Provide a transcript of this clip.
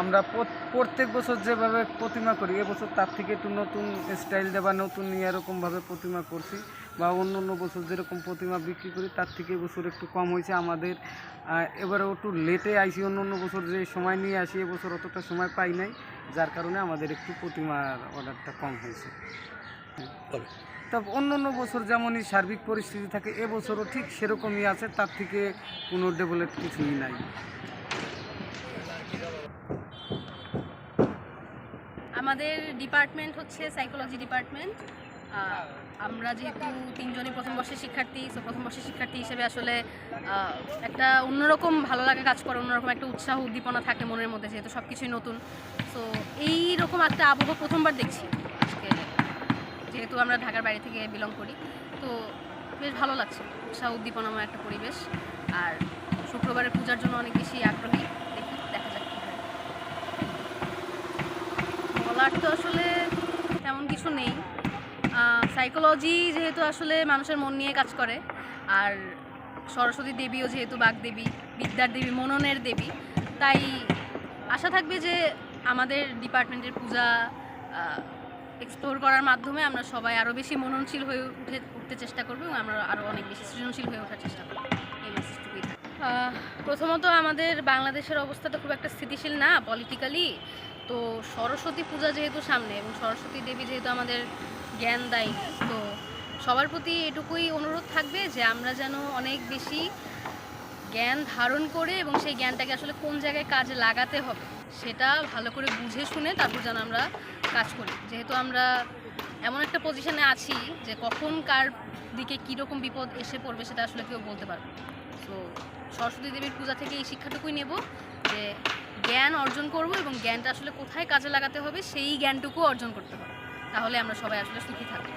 আমরা প্রত্যেক বছর যেভাবে প্রতিমা করি এবছর তার থেকে একটু নতুন স্টাইল দেওয়া নতুন নিয়ে এরকমভাবে প্রতিমা করছি বা অন্য অন্য বছর যেরকম প্রতিমা বিক্রি করি, তার থেকে এবছর একটু কম হয়েছে। আমাদের এবারে একটু লেটে আইসি, অন্য অন্য বছর যে সময় নিয়ে আসি এবছর অতটা সময় পাই নাই, যার কারণে আমাদের একটু প্রতিমার অর্ডারটা কম হয়েছে। তা অন্য অন্য বছর যেমনই সার্বিক পরিস্থিতি থাকে এবছরও ঠিক সেরকমই আছে, তার থেকে কোনো ডেভেলপ কিছুই নাই। আমাদের ডিপার্টমেন্ট হচ্ছে সাইকোলজি ডিপার্টমেন্ট আমরা যেহেতু তিনজনই প্রথম বর্ষের শিক্ষার্থী সো প্রথম বর্ষের শিক্ষার্থী হিসেবে আসলে একটা অন্যরকম ভালো লাগা কাজ করে, অন্যরকম একটা উৎসাহ, উদ্দীপনা থাকে মনের মধ্যে যেহেতু সব কিছুই নতুন। সো এই রকম একটা আবহ প্রথমবার দেখছি আজকে। যেহেতু আমরা ঢাকার বাড়ি থেকে বিলং করি, তো বেশ ভালো লাগছে। উৎসাহ, উদ্দীপনাময় একটা পরিবেশ। আর শুক্রবারের পূজার জন্য অনেক বেশি আগ্রহী। বলার তো আসলে তেমন কিছু নেই। সাইকোলজি যেহেতু আসলে মানুষের মন নিয়ে কাজ করে, আর সরস্বতী দেবীও যেহেতু বাগদেবী বিদ্যার দেবী, মননের দেবী, তাই আশা থাকবে যে আমাদের ডিপার্টমেন্টের পূজা এক্সপ্লোর করার মাধ্যমে আমরা সবাই আরও বেশি মননশীল হয়ে উঠে, উঠতে চেষ্টা করব এবং আমরা আরও অনেক বেশি সৃজনশীল হয়ে ওঠার চেষ্টা করব। এই মেসেজটুকুই প্রথমত আমাদের বাংলাদেশের অবস্থাটা খুব একটা স্থিতিশীল না পলিটিক্যালি তো সরস্বতী পূজা যেহেতু সামনে এবং সরস্বতী দেবী যেহেতু আমাদের জ্ঞান দেয়, তো সবার প্রতি এটুকুই অনুরোধ থাকবে যে আমরা যেন অনেক বেশি জ্ঞান ধারণ করে এবং সেই জ্ঞানটাকে আসলে কোন জায়গায় কাজে লাগাতে হবে সেটা ভালো করে বুঝে শুনে তারপর যেন আমরা কাজ করি। যেহেতু আমরা এমন একটা পজিশনে আছি যে কখন কার দিকে কীরকম বিপদ এসে পড়বে সেটা আসলে কেউ বলতে পারবে তো সরস্বতী দেবীর পূজা থেকে এই শিক্ষাটুকুই নেব যে জ্ঞান অর্জন করব এবং জ্ঞানটা আসলে কোথায় কাজে লাগাতে হবে, সেই জ্ঞানটুকু অর্জন করতে হবে তাহলে আমরা সবাই আসলে সুখী থাকব।